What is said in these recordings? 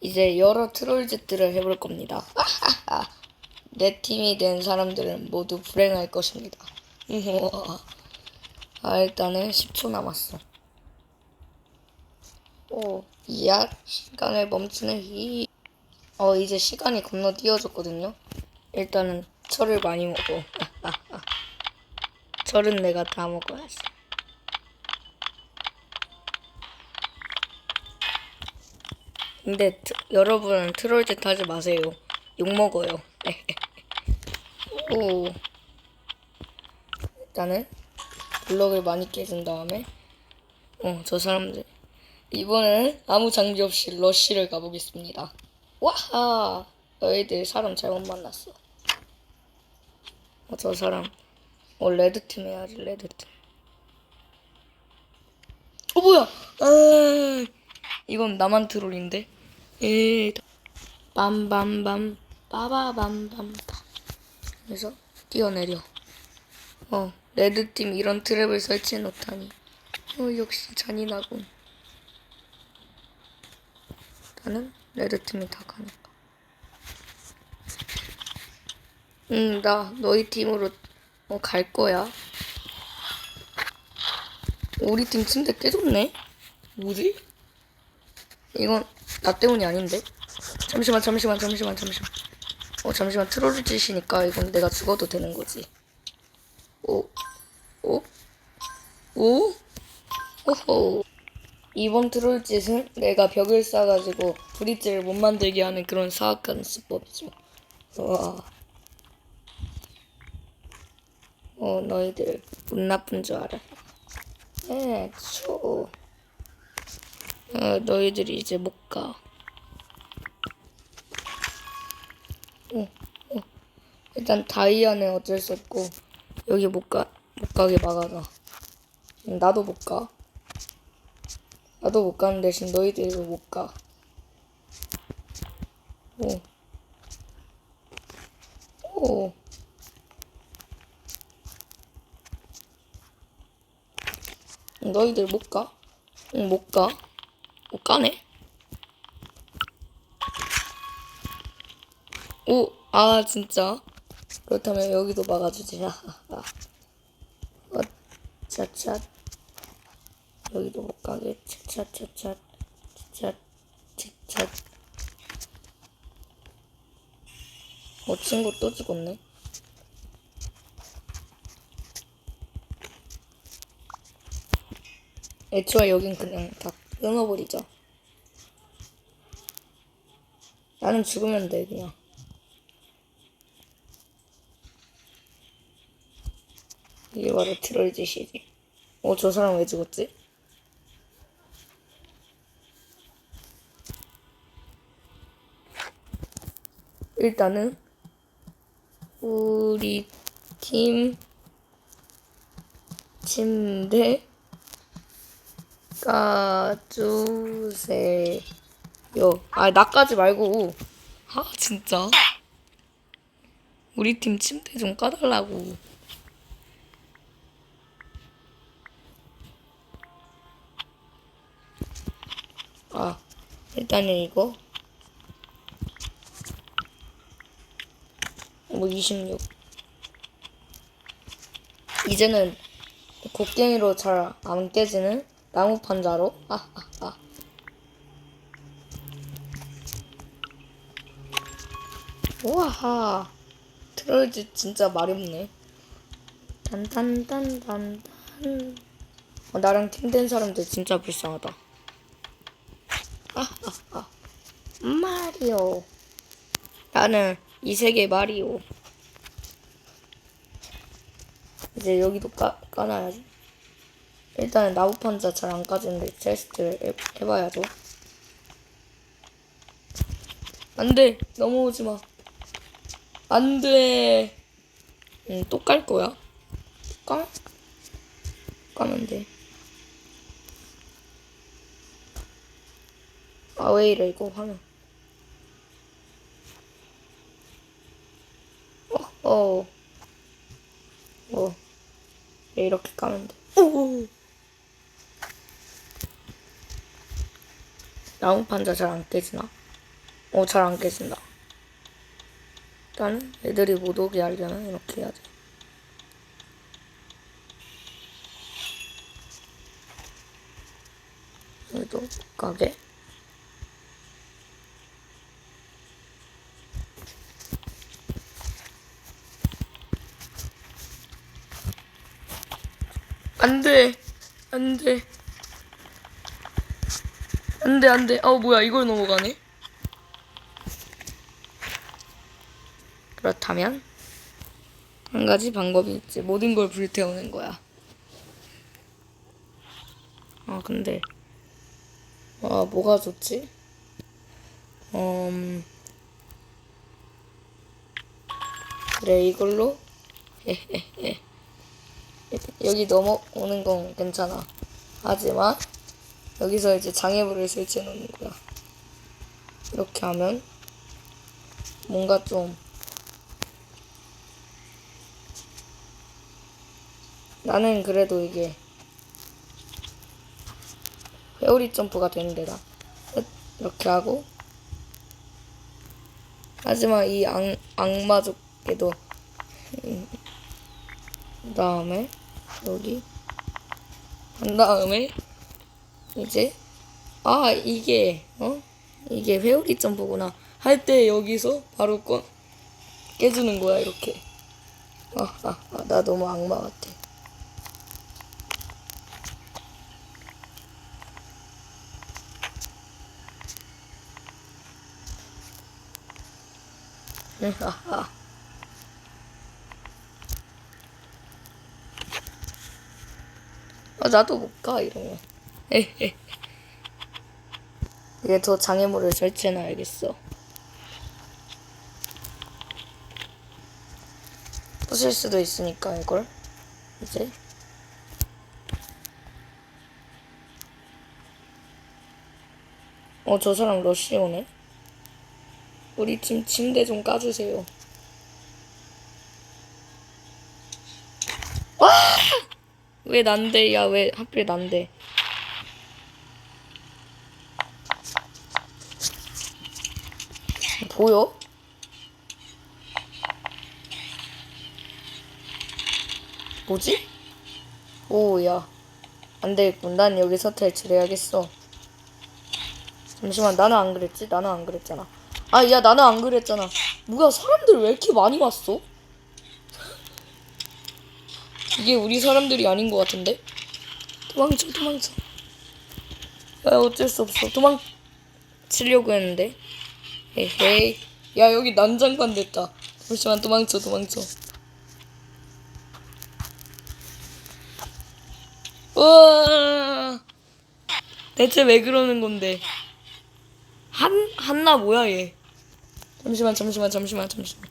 이제 여러 트롤짓들을 해볼 겁니다. 내 팀이 된 사람들은 모두 불행할 것입니다. 아, 일단은 10초 남았어. 오, 이야, 시간을 멈추는 히. 어, 이제 시간이 겁나 뛰어졌거든요. 일단은 철을 많이 먹어. 철은 내가 다 먹어야지. 근데 트- 여러분 트롤짓 하지 마세요. 욕 먹어요. 오. 일단은 블럭을 많이 깨준 다음에 어 저 사람들 이번에는 아무 장비 없이 러쉬를 가보겠습니다. 와하 너희들 사람 잘못 만났어. 어, 저 사람 어 레드팀 해야지 레드팀. 어 뭐야? 아 이건 나만 트롤인데. 에 빰빰빰 빠바밤밤 그래서 뛰어내려. 어 레드팀 이런 트랩을 설치해 놓다니. 어 역시 잔인하군. 나는 레드팀이 다 가니까. 응, 나 너희 팀으로 어, 갈 거야. 우리 팀 침대 깨졌네? 뭐지? 이건 나 때문이 아닌데? 잠시만, 잠시만, 잠시만, 잠시만. 어, 잠시만. 트롤을 짓이니까 이건 내가 죽어도 되는 거지. 오, 오, 오, 오호. 이번 트롤 짓은 내가 벽을 쌓아가지고 브릿지를 못 만들게 하는 그런 사악한 수법이죠. 와. 어, 너희들 운 나쁜 줄 알아. 네, 초. 어, 너희들이 이제 못 가. 어, 어. 일단 다이아는 어쩔 수 없고 여기 못 가, 못 가게 막아놔. 음, 나도 못 가. 나도 못 가는 대신 너희들도 못 가. 오. 오. 너희들 못 가? 응, 못 가. 못 가네? 오, 아, 진짜. 그렇다면 여기도 막아주지. 어, 차차. 여기도 못 가게. 차차차차. 차차. 차차. 어, 친구 또 죽었네. 애초에 여긴 그냥 다 끊어버리자. 나는 죽으면 돼, 그냥. 이게 바로 트롤 짓이지. 어, 저 사람 왜 죽었지? 일단은, 우리 팀 침대 까주세요. 아, 나까지 말고. 아, 진짜. 우리 팀 침대 좀 까달라고. 아, 일단은 이거. 뭐, 26. 이제는 곡괭이로 잘 안 깨지는 나무 판자로. 아, 아, 아. 우와하. 트롤즈 진짜 말이 없네. 단단단단단. 어, 나랑 팀된 사람들 진짜 불쌍하다. 아, 아, 아. 마리오. 나는 이 세계 마리오. 이제 여기도 까, 까놔야지. 일단은 나무 판자 잘 안 까지는데 테스트를 해, 해봐야죠. 안 돼! 넘어오지 마. 안 돼! 응, 또깔 거야. 깔? 까면 돼. 아, 왜 이래, 이거 화면. 어, 어. 어. 왜 이렇게 까면 돼. 오! 나무 판자 잘 안 깨지나? 어, 잘 안 깨진다. 일단 애들이 못 오게 하려면 이렇게 해야 돼. 여기도 가게. 안 돼. 안 돼. 안 돼, 안 돼. 어, 뭐야. 이걸 넘어가네. 그렇다면 한 가지 방법이 있지. 모든 걸 불태우는 거야. 아 근데 아 뭐가 좋지? 음 그래 이걸로 여기 넘어오는 건 괜찮아. 하지만 여기서 이제 장애물을 설치해 놓는 거야. 이렇게 하면 뭔가 좀 나는 그래도 이게 회오리 점프가 되는 데다 끝. 이렇게 하고 하지만 이 악, 악마족에도 그 다음에 여기 한 다음에 이제? 아 이게 어? 이게 회오리 점프구나. 할 때 여기서 바로 꺼 깨주는 거야 이렇게. 아아나 아, 나 너무 악마 같아. 하하. 아, 나도 못 가, 이러면. 헤헤. 이게 더 장애물을 설치해놔야겠어. 부실 수도 있으니까, 이걸. 이제. 어, 저 사람 러쉬 오네. 우리 팀 침대 좀 까주세요. 와! 왜 난데? 야, 왜 하필 난데? 보여? 뭐지? 오, 야. 안 되겠군. 난 여기서 탈출해야겠어. 잠시만, 나는 안 그랬지? 나는 안 그랬잖아. 아, 야, 나는 안 그랬잖아. 뭐야, 사람들 왜 이렇게 많이 왔어? 이게 우리 사람들이 아닌 것 같은데? 도망쳐, 도망쳐. 야, 어쩔 수 없어. 도망치려고 했는데. 헤헤이. 야, 여기 난장판 됐다. 잠시만, 도망쳐, 도망쳐. 우와. 대체 왜 그러는 건데? 한, 한나 뭐야, 얘. 잠시만, 잠시만, 잠시만, 잠시만.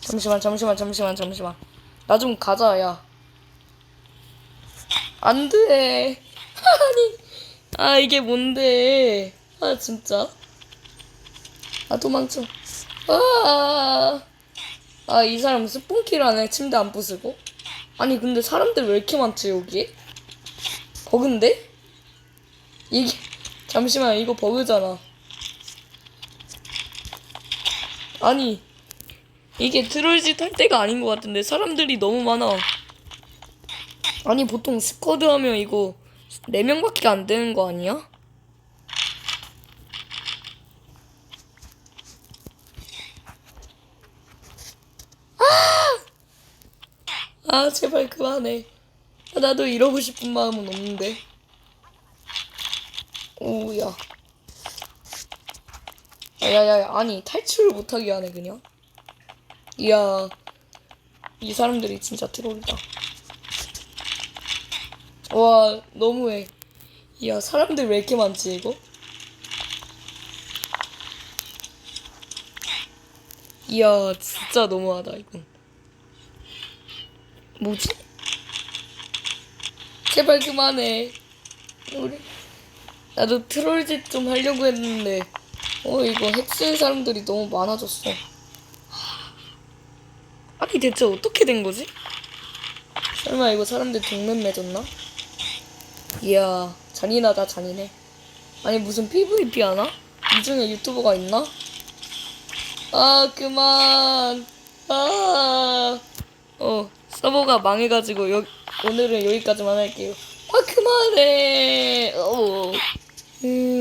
잠시만, 잠시만, 잠시만, 잠시만. 나 좀 가자, 야. 안 돼. 아니, 아, 이게 뭔데. 아, 진짜. 아, 도망쳐. 아, 아, 이 사람 스폰킬 하네. 침대 안 부수고. 아니, 근데 사람들 왜 이렇게 많지, 여기에? 버그인데? 이게, 잠시만, 이거 버그잖아. 아니, 이게 트롤짓 할 때가 아닌 것 같은데 사람들이 너무 많아. 아니 보통 스쿼드 하면 이거 4명밖에 안 되는 거 아니야? 아! 아 제발 그만해. 아, 나도 이러고 싶은 마음은 없는데. 오야. 야야야 아니 탈출을 못하게 하네 그냥. 이야, 이 사람들이 진짜 트롤이다. 와, 너무해. 이야, 사람들 왜 이렇게 많지, 이거? 이야, 진짜 너무하다, 이건. 뭐지? 제발 그만해. 우리, 나도 트롤짓 좀 하려고 했는데, 어, 이거 핵쓴 사람들이 너무 많아졌어. 아니 대체 어떻게 된 거지? 설마 이거 사람들 동맹 맺었나? 이야 잔인하다 잔인해 아니 무슨 PVP 하나? 이 중에 유튜버가 있나? 아 그만 아 어, 서버가 망해가지고 여, 오늘은 여기까지만 할게요. 아 그만해. 어. 음.